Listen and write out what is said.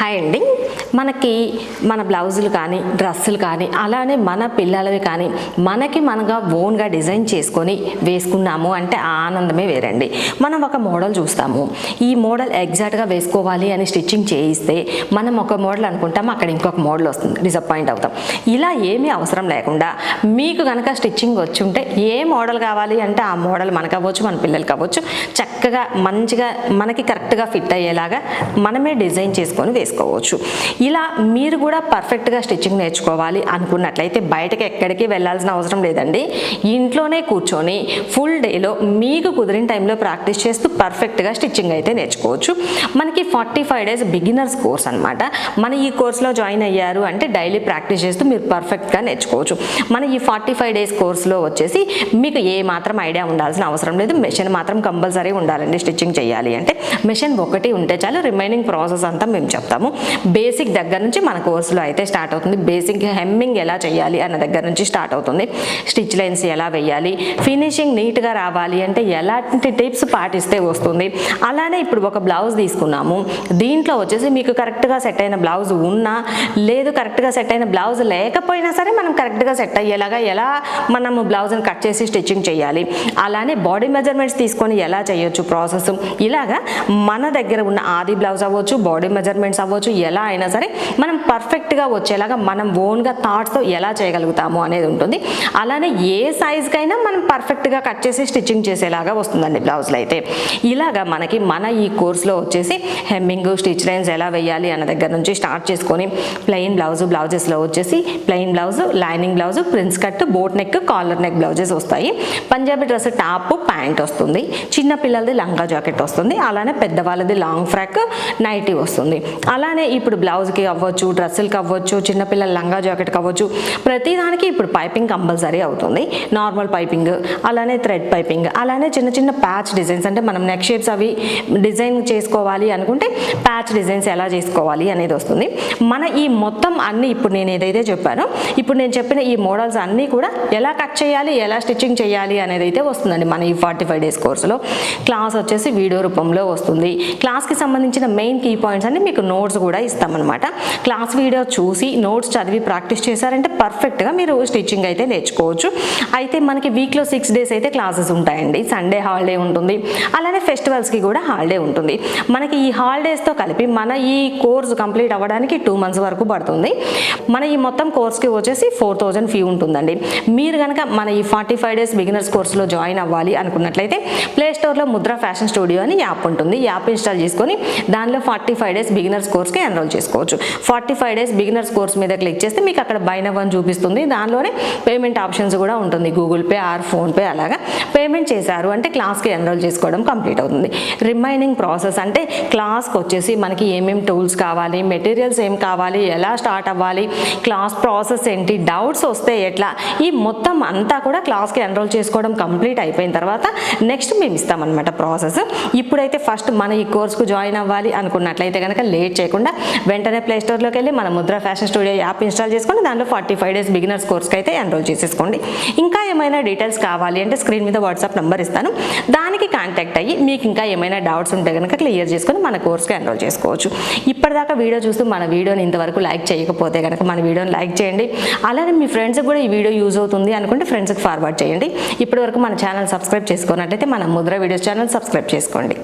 Hi అండి మనకి మన బ్లౌజులు కానీ డ్రెస్సులు కానీ అలానే మన పిల్లలవి కానీ మనకి మనగా ఓన్గా డిజైన్ చేసుకొని వేసుకున్నాము అంటే ఆనందమే వేరండి. మనం ఒక మోడల్ చూస్తాము. ఈ మోడల్ ఎగ్జాక్ట్గా వేసుకోవాలి అని స్టిచ్చింగ్ చేయిస్తే మనం ఒక మోడల్ అనుకుంటాం అక్కడ ఇంకొక మోడల్ వస్తుంది. డిసప్పాయింట్ అవుతాం. ఇలా ఏమీ అవసరం లేకుండా మీకు కనుక స్టిచ్చింగ్ వచ్చి ఉంటే ఏ మోడల్ కావాలి అంటే ఆ మోడల్ మనకు అవ్వచ్చు మన పిల్లలకి అవ్వచ్చు. చక్కగా మంచిగా మనకి కరెక్ట్గా ఫిట్ అయ్యేలాగా మనమే డిజైన్ చేసుకొని వేసుకోవచ్చు. ఇలా మీరు కూడా పర్ఫెక్ట్గా స్టిచ్చింగ్ నేర్చుకోవాలి అనుకున్నట్లయితే బయటకు ఎక్కడికి వెళ్ళాల్సిన అవసరం లేదండి. ఇంట్లోనే కూర్చొని ఫుల్ డేలో మీకు కుదిరిన టైంలో ప్రాక్టీస్ చేస్తూ పర్ఫెక్ట్గా స్టిచ్చింగ్ అయితే నేర్చుకోవచ్చు. మనకి forty five days beginners course అనమాట మన ఈ కోర్స్లో జాయిన్ అయ్యారు అంటే డైలీ ప్రాక్టీస్ చేస్తూ మీరు పర్ఫెక్ట్గా నేర్చుకోవచ్చు. మన ఈ ఫార్టీ ఫైవ్ డేస్ కోర్స్లో వచ్చేసి మీకు ఏ మాత్రం ఐడియా ఉండాల్సిన అవసరం లేదు. మెషిన్ మాత్రం కంపల్సరీ ఉండాలండి స్టిచ్చింగ్ చేయాలి అంటే. మెషిన్ ఒకటి ఉంటే చాలు రిమైనింగ్ ప్రాసెస్ అంతా మేము చెప్తాము. బేసిక్ దగ్గర నుంచి మన కోర్సులో అయితే స్టార్ట్ అవుతుంది. బేసిక్ హెమ్మింగ్ ఎలా చేయాలి అన్న దగ్గర నుంచి స్టార్ట్ అవుతుంది. స్టిచ్ లైన్స్ ఎలా వేయాలి ఫినిషింగ్ నీట్గా రావాలి అంటే ఎలాంటి టిప్స్ పాటిస్తే వస్తుంది. అలానే ఇప్పుడు ఒక బ్లౌజ్ తీసుకున్నాము. దీంట్లో వచ్చేసి మీకు కరెక్ట్గా సెట్ అయిన బ్లౌజ్ ఉన్నా లేదు కరెక్ట్గా సెట్ అయిన బ్లౌజ్ లేకపోయినా సరే మనం కరెక్ట్గా సెట్ అయ్యేలాగా ఎలా మనం బ్లౌజ్ని కట్ చేసి స్టిచ్చింగ్ చేయాలి అలానే బాడీ మెజర్మెంట్స్ తీసుకొని ఎలా చేయొచ్చు ప్రాసెస్. ఇలాగా మన దగ్గర ఉన్న ఆది బ్లౌజ్ అవ్వచ్చు బాడీ మెజర్మెంట్స్ అవ్వచ్చు ఎలా అయినా సరే మనం పర్ఫెక్ట్గా వచ్చేలాగా మనం ఓన్గా థాట్స్తో ఎలా చేయగలుగుతాము అనేది ఉంటుంది. అలానే ఏ సైజ్కైనా మనం పర్ఫెక్ట్గా కట్ చేసి స్టిచ్చింగ్ చేసేలాగా వస్తుందండి బ్లౌజ్లో అయితే. ఇలాగా మనకి మన ఈ కోర్స్లో వచ్చేసి హెమ్మింగ్ స్టిచ్ లైన్స్ ఎలా వేయాలి అన్న దగ్గర నుంచి స్టార్ట్ చేసుకొని ప్లెయిన్ బ్లౌజ్ బ్లౌజెస్లో వచ్చేసి plain blouse lining blouse prince cut boat neck collar neck blouses వస్తాయి. పంజాబీ డ్రెస్ టాప్ ప్యాంట్ వస్తుంది. చిన్న పిల్లలది లంగా జాకెట్ వస్తుంది. అలానే పెద్దవాళ్ళది లాంగ్ ఫ్రాక్ నైటీ వస్తుంది. అలానే ఇప్పుడు బ్లౌజ్ బ్లౌజ్కి అవ్వచ్చు డ్రెస్సులకి అవ్వచ్చు చిన్నపిల్లల లంగా జాకెట్కి అవ్వచ్చు ప్రతిదానికి ఇప్పుడు పైపింగ్ కంపల్సరీ అవుతుంది. నార్మల్ పైపింగ్ అలానే థ్రెడ్ పైపింగ్ అలానే చిన్న చిన్న ప్యాచ్ డిజైన్స్ అంటే మనం నెక్ షేప్స్ అవి డిజైన్ చేసుకోవాలి అనుకుంటే ప్యాచ్ డిజైన్స్ ఎలా చేసుకోవాలి అనేది వస్తుంది. మన ఈ మొత్తం అన్ని ఇప్పుడు నేను ఏదైతే చెప్పానో ఇప్పుడు నేను చెప్పిన ఈ మోడల్స్ అన్నీ కూడా ఎలా కట్ చేయాలి ఎలా స్టిచ్చింగ్ చేయాలి అనేది అయితే వస్తుందండి మన ఈ ఫార్టీ ఫైవ్ డేస్ కోర్సులో క్లాస్ వచ్చేసి వీడియో రూపంలో వస్తుంది. క్లాస్కి సంబంధించిన మెయిన్ కీ పాయింట్స్ అన్ని మీకు నోట్స్ కూడా ఇస్తామన్నమాట. క్లాస్ వీడియో చూసి నోట్స్ చదివి ప్రాక్టీస్ చేశారంటే పర్ఫెక్ట్గా మీరు స్టిచ్చింగ్ అయితే నేర్చుకోవచ్చు. అయితే మనకి వీక్లో సిక్స్ డేస్ అయితే క్లాసెస్ ఉంటాయండి. సండే హాలిడే ఉంటుంది. అలానే ఫెస్టివల్స్కి కూడా హాలిడే ఉంటుంది. మనకి ఈ హాలిడేస్తో కలిపి మన ఈ కోర్స్ కంప్లీట్ అవ్వడానికి టూ మంత్స్ వరకు పడుతుంది. మన ఈ మొత్తం కోర్స్కి వచ్చేసి ఫోర్ థౌజండ్ ఫీ ఉంటుందండి. మీరు కనుక మన ఈ ఫార్టీ ఫైవ్ డేస్ బిగినర్స్ కోర్సులో జాయిన్ అవ్వాలి అనుకున్నట్లయితే ప్లే స్టోర్లో ముద్ర ఫ్యాషన్ స్టూడియో అని యాప్ ఉంటుంది. యాప్ ఇన్స్టాల్ చేసుకొని దానిలో ఫార్టీ ఫైవ్ డేస్ బిగినర్స్ కోర్స్కి ఎన్రోల్ చేసుకోవచ్చు. Forty five days beginners course మీద క్లిక్ చేస్తే మీకు అక్కడ బైన్ అవ్వని చూపిస్తుంది. దానిలోనే పేమెంట్ ఆప్షన్స్ కూడా ఉంటుంది. గూగుల్ పే ఆర్ ఫోన్పే అలాగా. పేమెంట్ చేశారు అంటే క్లాస్కి ఎన్రోల్ చేసుకోవడం కంప్లీట్ అవుతుంది. రిమైనింగ్ ప్రాసెస్ అంటే క్లాస్కి వచ్చేసి మనకి ఏమేమి టూల్స్ కావాలి మెటీరియల్స్ ఏం కావాలి ఎలా స్టార్ట్ అవ్వాలి క్లాస్ ప్రాసెస్ ఏంటి డౌట్స్ వస్తే ఎట్లా? ఈ మొత్తం అంతా కూడా క్లాస్కి ఎన్రోల్ చేసుకోవడం కంప్లీట్ అయిపోయిన తర్వాత నెక్స్ట్ మేము ఇస్తామన్నమాట ప్రాసెస్ ఇప్పుడైతే ఫస్ట్ మన ఈ కోర్స్కు జాయిన్ అవ్వాలి అనుకున్నట్లయితే కనుక లేట్ చేయకుండా వెంటనే ప్లే స్టోర్లోకి వెళ్ళి మన Mudra fashion studio app install చేసుకొని దాంట్లో ఫార్టీ ఫైవ్ డేస్ బిగినర్స్ కోర్స్కి అయితే ఎన్రోల్ చేసేసుకోండి. ఇంకా ఏమైనా డీటెయిల్స్ కావాలి అంటే స్క్రీన్ మీద వాట్సాప్ నెంబర్ ఇస్తాను. దానికి కాంటాక్ట్ అయ్యి మీకు ఇంకా ఏమైనా డౌట్స్ ఉంటే కనుక క్లియర్ చేసుకొని మన కోర్స్కి ఎన్రోల్ చేసుకోవచ్చు. ఇప్పటిదాకా వీడియో చూస్తూ మన వీడియోని ఇంతవరకు లైక్ చేయకపోతే కనుక మన వీడియోని లైక్ చేయండి. అలానే మీ ఫ్రెండ్స్కి కూడా ఈ వీడియో యూజ్ అవుతుంది అనుకుంటే ఫ్రెండ్స్కి ఫార్వర్డ్ చేయండి. ఇప్పటివరకు మన ఛానల్ సబ్స్క్రైబ్ చేసుకున్నట్టయితే మన ముద్ర వీడియోస్ ఛానల్ సబ్స్క్రైబ్ చేసుకోండి.